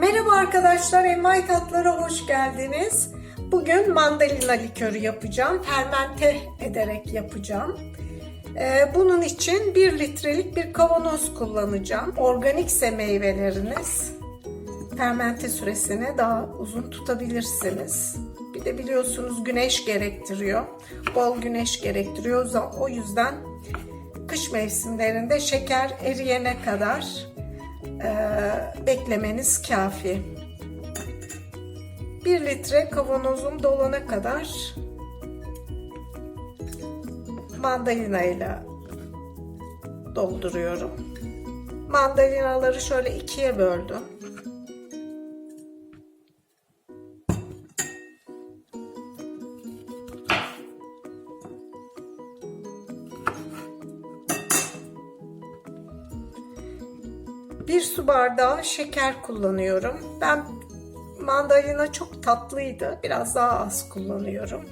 Merhaba arkadaşlar, Envai Tatlara hoş geldiniz. Bugün mandalina likörü yapacağım. Fermente ederek yapacağım. Ee, bunun için 1 litrelik bir kavanoz kullanacağım. Organikse meyveleriniz fermente süresini daha uzun tutabilirsiniz. Bir de biliyorsunuz güneş gerektiriyor. Bol güneş gerektiriyor. O yüzden kış mevsimlerinde şeker eriyene kadar beklemeniz kafi. 1 litre kavanozum dolana kadar mandalina ile dolduruyorum. Mandalinaları şöyle ikiye böldüm. Bir su bardağı şeker kullanıyorum. Ben mandalina çok tatlıydı. Biraz daha az kullanıyorum.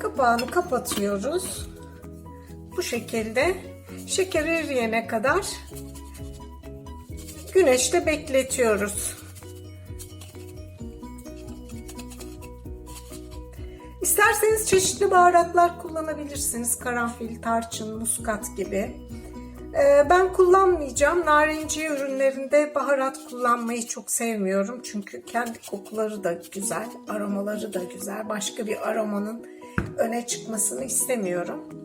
Kapağını kapatıyoruz. Bu şekilde şeker eriyene kadar güneşte bekletiyoruz. İsterseniz çeşitli baharatlar kullanabilirsiniz. Karanfil, tarçın, muskat gibi. Ee, ben kullanmayacağım. Narenciye ürünlerinde baharat kullanmayı çok sevmiyorum. Çünkü kendi kokuları da güzel, aromaları da güzel. Başka bir aromanın öne çıkmasını istemiyorum.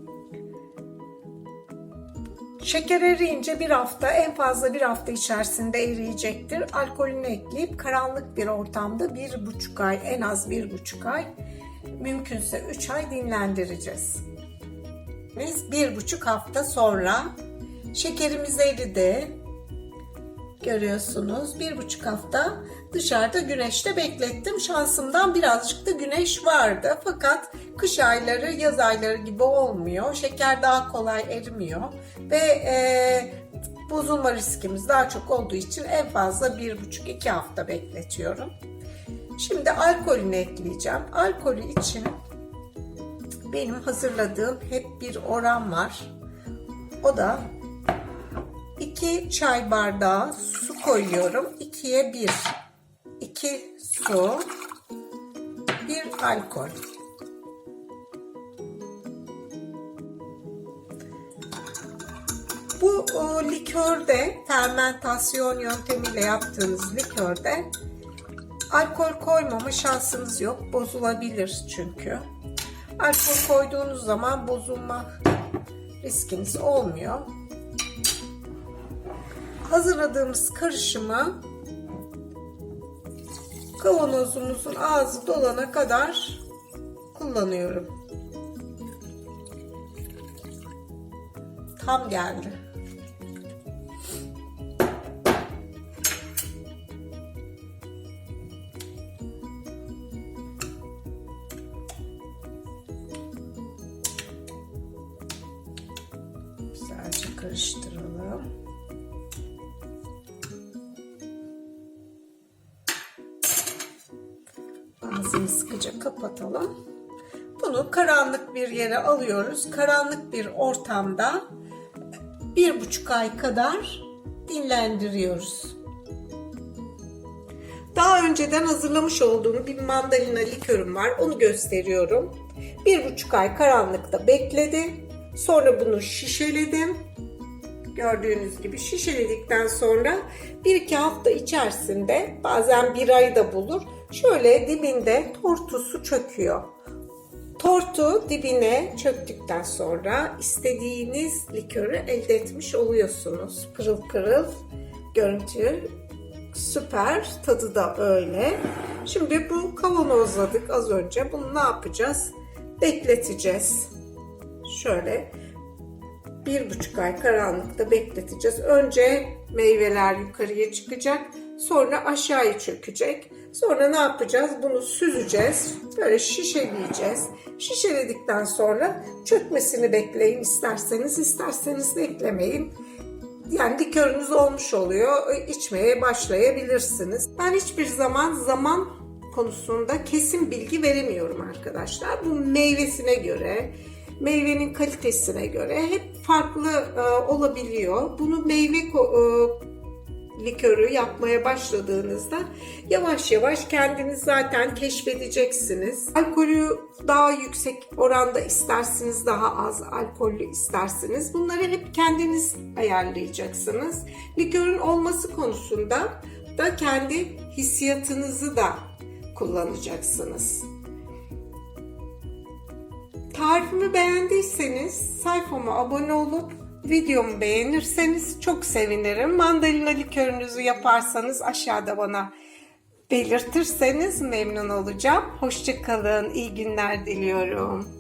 Şeker eriyince bir hafta en fazla bir hafta içerisinde eriyecektir. Alkolünü ekleyip karanlık bir ortamda bir buçuk ay en az bir buçuk ay mümkünse üç ay dinlendireceğiz. Biz bir buçuk hafta sonra şekerimiz eridi. Görüyorsunuz bir buçuk hafta dışarıda güneşte beklettim. Şansımdan birazcık da güneş vardı. Fakat kış ayları yaz ayları gibi olmuyor. Şeker daha kolay erimiyor. Ve e, bozulma riskimiz daha çok olduğu için en fazla bir buçuk iki hafta bekletiyorum. Şimdi alkolünü ekleyeceğim. Alkolü için benim hazırladığım hep bir oran var. O da 2 çay bardağı su koyuyorum. 2'ye 1. 2 su, 1 alkol. Bu o, likörde, fermentasyon yöntemiyle yaptığınız likörde alkol koymama şansınız yok. Bozulabilir çünkü. Alkol koyduğunuz zaman bozulma riskiniz olmuyor hazırladığımız karışımı kavanozumuzun ağzı dolana kadar kullanıyorum. Tam geldi. Güzelce karıştıralım. Ağzını sıkıca kapatalım. Bunu karanlık bir yere alıyoruz. Karanlık bir ortamda bir buçuk ay kadar dinlendiriyoruz. Daha önceden hazırlamış olduğum bir mandalina likörüm var. Onu gösteriyorum. Bir buçuk ay karanlıkta bekledi. Sonra bunu şişeledim. Gördüğünüz gibi şişeledikten sonra bir iki hafta içerisinde bazen bir ay da bulur şöyle dibinde tortusu çöküyor. Tortu dibine çöktükten sonra istediğiniz likörü elde etmiş oluyorsunuz. Pırıl pırıl görüntü süper tadı da öyle. Şimdi bu kavanozladık az önce. Bunu ne yapacağız? Bekleteceğiz. Şöyle bir buçuk ay karanlıkta bekleteceğiz. Önce meyveler yukarıya çıkacak. Sonra aşağıya çökecek. Sonra ne yapacağız? Bunu süzeceğiz. Böyle şişeleyeceğiz. Şişeledikten sonra çökmesini bekleyin isterseniz. isterseniz beklemeyin. Yani likörünüz olmuş oluyor. içmeye başlayabilirsiniz. Ben hiçbir zaman zaman konusunda kesin bilgi veremiyorum arkadaşlar. Bu meyvesine göre, meyvenin kalitesine göre hep farklı e, olabiliyor. Bunu meyve e, likörü yapmaya başladığınızda yavaş yavaş kendiniz zaten keşfedeceksiniz. Alkolü daha yüksek oranda istersiniz, daha az alkollü istersiniz. Bunları hep kendiniz ayarlayacaksınız. Likörün olması konusunda da kendi hissiyatınızı da kullanacaksınız. Tarifimi beğendiyseniz sayfama abone olup videomu beğenirseniz çok sevinirim. Mandalina likörünüzü yaparsanız aşağıda bana belirtirseniz memnun olacağım. Hoşçakalın, iyi günler diliyorum.